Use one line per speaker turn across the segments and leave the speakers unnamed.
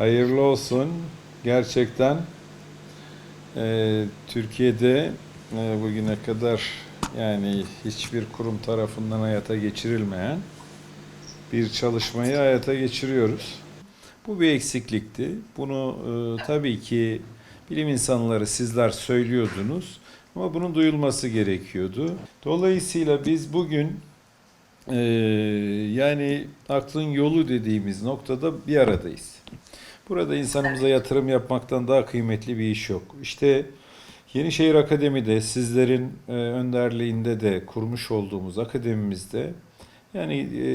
Hayırlı olsun. Gerçekten e, Türkiye'de e, bugüne kadar yani hiçbir kurum tarafından hayata geçirilmeyen bir çalışmayı hayata geçiriyoruz. Bu bir eksiklikti. Bunu e, tabii ki bilim insanları sizler söylüyordunuz ama bunun duyulması gerekiyordu. Dolayısıyla biz bugün e, yani aklın yolu dediğimiz noktada bir aradayız. Burada insanımıza yatırım yapmaktan daha kıymetli bir iş yok. İşte Yenişehir Akademi'de sizlerin e, önderliğinde de kurmuş olduğumuz akademimizde yani e,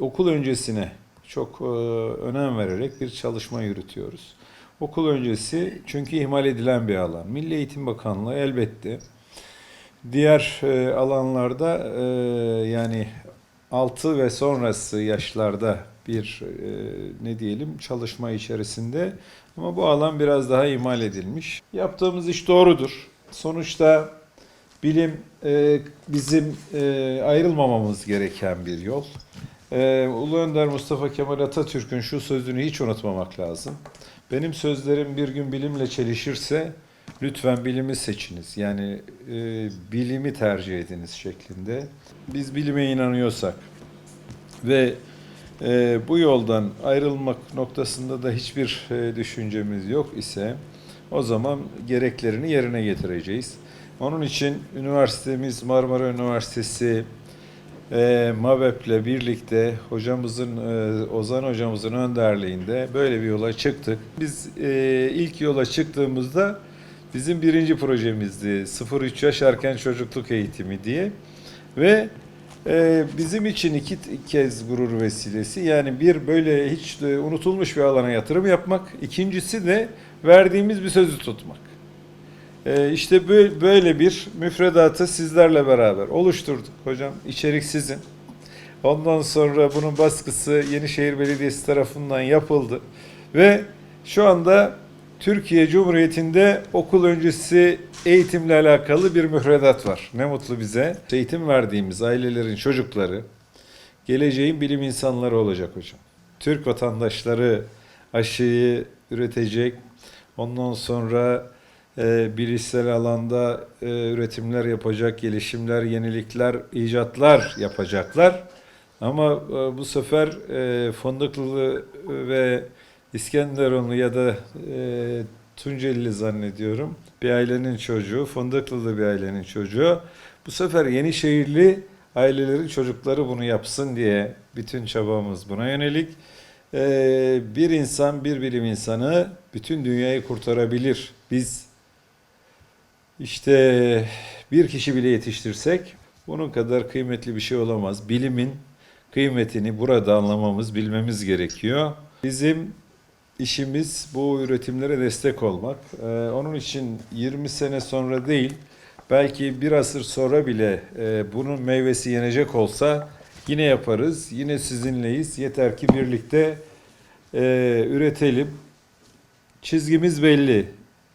okul öncesine çok e, önem vererek bir çalışma yürütüyoruz. Okul öncesi çünkü ihmal edilen bir alan. Milli Eğitim Bakanlığı elbette diğer e, alanlarda e, yani 6 ve sonrası yaşlarda bir e, ne diyelim çalışma içerisinde ama bu alan biraz daha ihmal edilmiş. Yaptığımız iş doğrudur. Sonuçta bilim e, bizim e, ayrılmamamız gereken bir yol. E, Ulu Önder Mustafa Kemal Atatürk'ün şu sözünü hiç unutmamak lazım. Benim sözlerim bir gün bilimle çelişirse lütfen bilimi seçiniz. Yani e, bilimi tercih ediniz şeklinde. Biz bilime inanıyorsak ve e, bu yoldan ayrılmak noktasında da hiçbir e, düşüncemiz yok ise o zaman gereklerini yerine getireceğiz. Onun için üniversitemiz Marmara Üniversitesi e, MABEP'le birlikte hocamızın e, Ozan hocamızın önderliğinde böyle bir yola çıktık. Biz e, ilk yola çıktığımızda bizim birinci projemizdi 0-3 yaş erken çocukluk eğitimi diye ve e, bizim için iki kez gurur vesilesi yani bir böyle hiç unutulmuş bir alana yatırım yapmak ikincisi de verdiğimiz bir sözü tutmak. Ee, işte bö- böyle bir müfredatı sizlerle beraber oluşturduk hocam. İçerik sizin. Ondan sonra bunun baskısı Yenişehir Belediyesi tarafından yapıldı. Ve şu anda Türkiye Cumhuriyeti'nde okul öncesi eğitimle alakalı bir müfredat var. Ne mutlu bize. Eğitim verdiğimiz ailelerin çocukları geleceğin bilim insanları olacak hocam. Türk vatandaşları aşıyı üretecek. Ondan sonra e, bilişsel alanda e, üretimler yapacak, gelişimler, yenilikler, icatlar yapacaklar. Ama e, bu sefer e, Fındıklılı ve İskenderunlu ya da e, Tuncelili zannediyorum bir ailenin çocuğu, Fındıklılı bir ailenin çocuğu. Bu sefer Yenişehirli ailelerin çocukları bunu yapsın diye bütün çabamız buna yönelik. Ee, bir insan, bir bilim insanı bütün dünyayı kurtarabilir. Biz işte bir kişi bile yetiştirsek bunun kadar kıymetli bir şey olamaz. Bilimin kıymetini burada anlamamız, bilmemiz gerekiyor. Bizim işimiz bu üretimlere destek olmak. Ee, onun için 20 sene sonra değil, belki bir asır sonra bile e, bunun meyvesi yenecek olsa yine yaparız. Yine sizinleyiz. Yeter ki birlikte e, üretelim. Çizgimiz belli.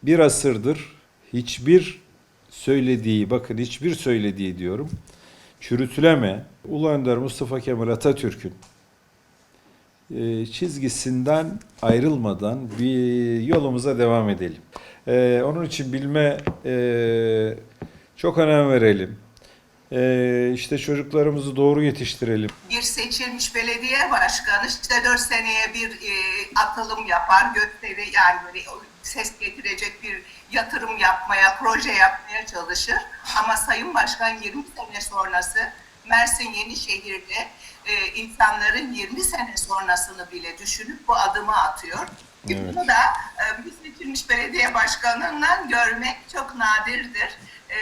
Bir asırdır hiçbir söylediği, bakın hiçbir söylediği diyorum, çürütüleme Ulu Önder Mustafa Kemal Atatürk'ün çizgisinden ayrılmadan bir yolumuza devam edelim. E, onun için bilme e, çok önem verelim. E, işte çocuklarımızı doğru yetiştirelim.
bir seçilmiş belediye başkanı işte dört seneye bir e, atılım yapar, gösteri yani böyle ses getirecek bir yatırım yapmaya, proje yapmaya çalışır. Ama Sayın Başkan 20 sene sonrası Mersin Yenişehir'de e, insanların 20 sene sonrasını bile düşünüp bu adımı atıyor.
Evet.
Bunu da e, bir seçilmiş belediye başkanından görmek çok nadirdir. E,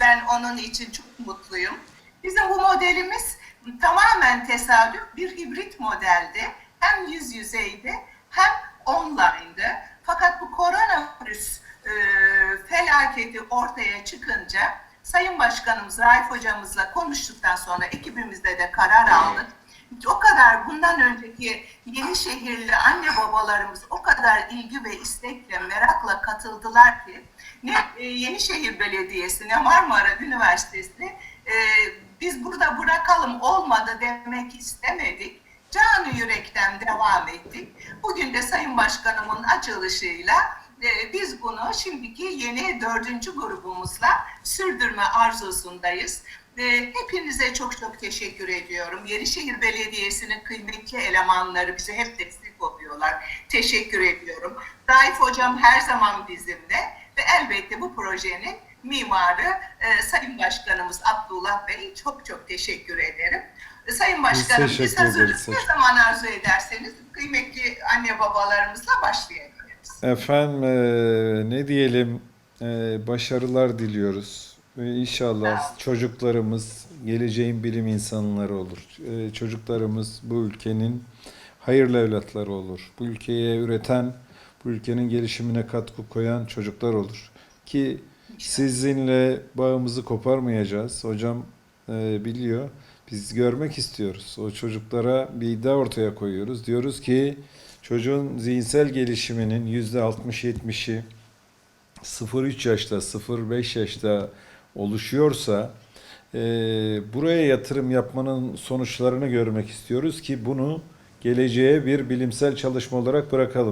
ben onun için çok mutluyum. Bizim bu modelimiz tamamen tesadüf bir hibrit modelde hem yüz yüzeyde hem online'dı. Fakat bu koronavirüs e, felaketi ortaya çıkınca Sayın Başkanımız Raif Hocamızla konuştuktan sonra ekibimizde de karar aldık. O kadar bundan önceki Yenişehirli anne babalarımız o kadar ilgi ve istekle, merakla katıldılar ki ne e, Yenişehir Belediyesi ne Marmara Üniversitesi e, biz burada bırakalım olmadı demek istemedik. canı yürekten devam ettik. Bugün de Sayın Başkanımın açılışıyla e, biz bunu şimdiki yeni dördüncü grubumuzla sürdürme arzusundayız. E, hepinize çok çok teşekkür ediyorum. Yenişehir Belediyesi'nin kıymetli elemanları bize hep destek oluyorlar. Teşekkür ediyorum. Raif Hocam her zaman bizimle ve elbette bu projenin mimarı e, Sayın Başkanımız Abdullah Bey çok çok teşekkür ederim. E, Sayın Başkanım biz,
teşekkür
hazırız. Ne zaman arzu ederseniz kıymetli anne babalarımızla başlayabiliriz.
Efendim eee, ne diyelim eee, başarılar diliyoruz. Ve İnşallah çocuklarımız geleceğin bilim insanları olur. Eee, çocuklarımız bu ülkenin hayırlı evlatları olur. Bu ülkeye üreten, bu ülkenin gelişimine katkı koyan çocuklar olur. Ki sizinle bağımızı koparmayacağız. Hocam eee, biliyor. Biz görmek istiyoruz. O çocuklara bir iddia ortaya koyuyoruz. Diyoruz ki çocuğun zihinsel gelişiminin yüzde 60-70'i 0-3 yaşta, 0-5 yaşta oluşuyorsa e, buraya yatırım yapmanın sonuçlarını görmek istiyoruz ki bunu geleceğe bir bilimsel çalışma olarak bırakalım.